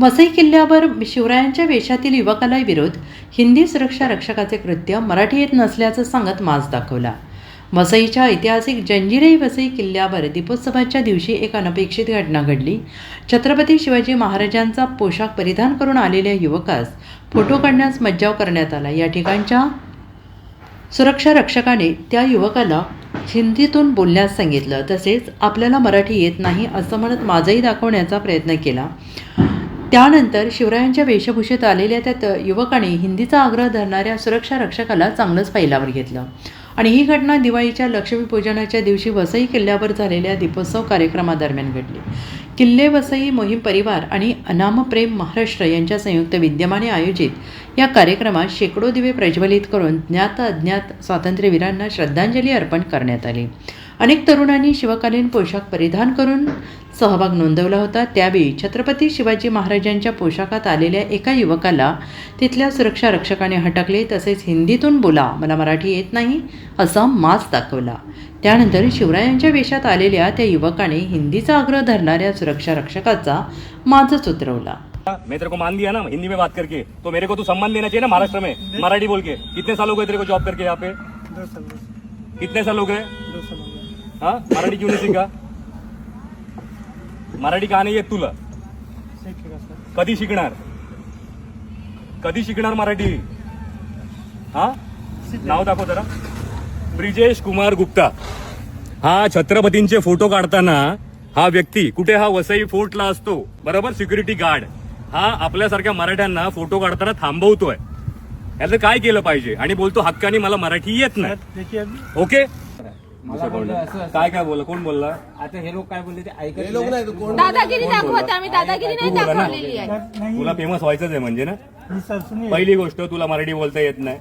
वसई किल्ल्यावर शिवरायांच्या वेशातील युवकाला विरोध हिंदी सुरक्षा रक्षकाचे कृत्य मराठी येत नसल्याचं सांगत माज दाखवला. वसईच्या ऐतिहासिक जंजिरे वसई किल्ल्यावर दीपोत्सवाच्या दिवशी एक अनपेक्षित घटना घडली. छत्रपती शिवाजी महाराजांचा पोशाख परिधान करून आलेल्या युवकास फोटो काढण्यास मज्जाव करण्यात आला. या ठिकाणच्या सुरक्षा रक्षकाने त्या युवकाला हिंदीतून बोलण्यास सांगितलं. तसेच आपल्याला मराठी येत नाही असं म्हणत माझंही दाखवण्याचा प्रयत्न केला. त्यानंतर शिवरायांच्या वेशभूषेत आलेल्या त्या युवकाने हिंदीचा आग्रह धरणाऱ्या सुरक्षा रक्षकाला चांगलंच फैलावर घेतलं. आणि ही घटना दिवाळीच्या लक्ष्मीपूजनाच्या दिवशी वसई किल्ल्यावर झालेल्या दीपोत्सव कार्यक्रमादरम्यान घडली. किल्ले वसई मोहीम परिवार आणि अनामप्रेम महाराष्ट्र यांच्या संयुक्त विद्यमाने आयोजित या कार्यक्रमात शेकडो दिवे प्रज्वलित करून ज्ञात अज्ञात स्वातंत्र्यवीरांना श्रद्धांजली अर्पण करण्यात आली. अनेक तरुणांनी शिवकालीन पोशाख परिधान करून सहभाग नोंदवला होता. त्यावेळी छत्रपती शिवाजी महाराजांच्या पोशाखात आलेल्या एका युवकाला तिथल्या सुरक्षा रक्षकाने हटकले. तसेच हिंदीतून बोला मला मराठी येत नाही असा मास दाखवला. त्यानंतर शिवरायांच्या वेशात आलेल्या त्या युवकाने हिंदीचा आग्रह धरणाऱ्या सुरक्षा रक्षकाचा माजच उतरवला. मैं तेरे को मान दिया ना हिंदी में बात करके. तो मेरे को तू सम्मान देना चाहिए ना महाराष्ट्र में. मराठी बोल के. कितने साल हो गए तेरे को जॉब करके यहाँ पे? कितने साल हो गए? हो? मराठी क्यों नहीं सीखा मराठी का नाही येत तुला. कधी शिकणार? कधी शिकणार मराठी? हा? नाव दाखव जरा. ब्रिजेश कुमार गुप्ता. हा छत्रपतींचे फोटो काढताना हा व्यक्ती कुठे हा वसई फोर्टला असतो बरोबर? Security guard. हा आपल्यासारख्या मराठ्यांना फोटो काढताना थांबवतोय. याचं काय केलं पाहिजे? आणि बोलतो हक्कानी मला मराठी येत नाही. ओके? काय काय बोलला? कोण बोलला? आता हे लोक काय बोलले ते ऐकत नाही. दादागिरी दाखवत आम्ही दादागिरी नाही बोला ना. दाखवलेली आहे. सर नहीं. तुला फेमस व्हायचंच आहे म्हणजे ना? नहीं सर सुनिए पहिली गोष्ट तुला मराठी बोलता येत नाही.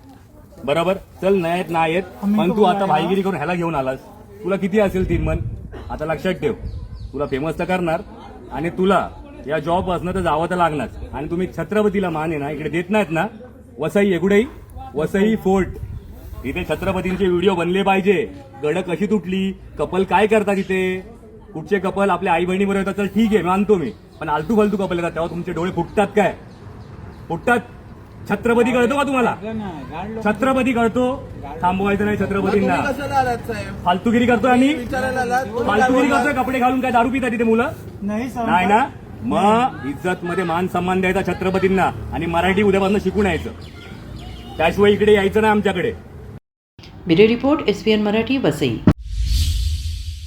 बरोबर? चल नाही येत नाही येत. पण तू आता भाईगिरी करून ह्याला घेऊन आलास. तुला किती असेल तीन मन? आता लक्षात ठेव. तुला फेमस तर करणार. आणि तुला या जॉब असणं तर जावं तर लागणार. आणि तुम्ही छत्रपतीला मान आहे ना इकडे देत नाहीत ना? वसई एकुडेही वसई फोर्ट. इथे छत्रपतींचे व्हिडिओ बनले पाहिजे. गड कशी तुटली? कपल काय करतात इथे? कुठचे कपल? आपल्या आई बहिणी बरोबर येतात चल ठीक आहे मानतो मी. पण आलतू फालतू कपल येतात तेव्हा तुमचे डोळे फुटतात काय? फुटतात? छत्रपती कळतो का तुम्हाला? ना, छत्रपती कळतो? थांबवायचं नाही छत्रपतींना. फालतुगिरी करतोय आम्ही? फालतुगिरी? करतोय? कपडे घालून काय दारू पितात तिथे मुलं? नहीं सर नाही ना? मग इज्जत मध्ये मान सन्मान द्यायचा छत्रपतींना आणि मराठी उद्यापासून शिकून यायचं. त्याशिवाय इकडे यायचं नाही आमच्याकडे. Bureau report S P N Marathi Vasai.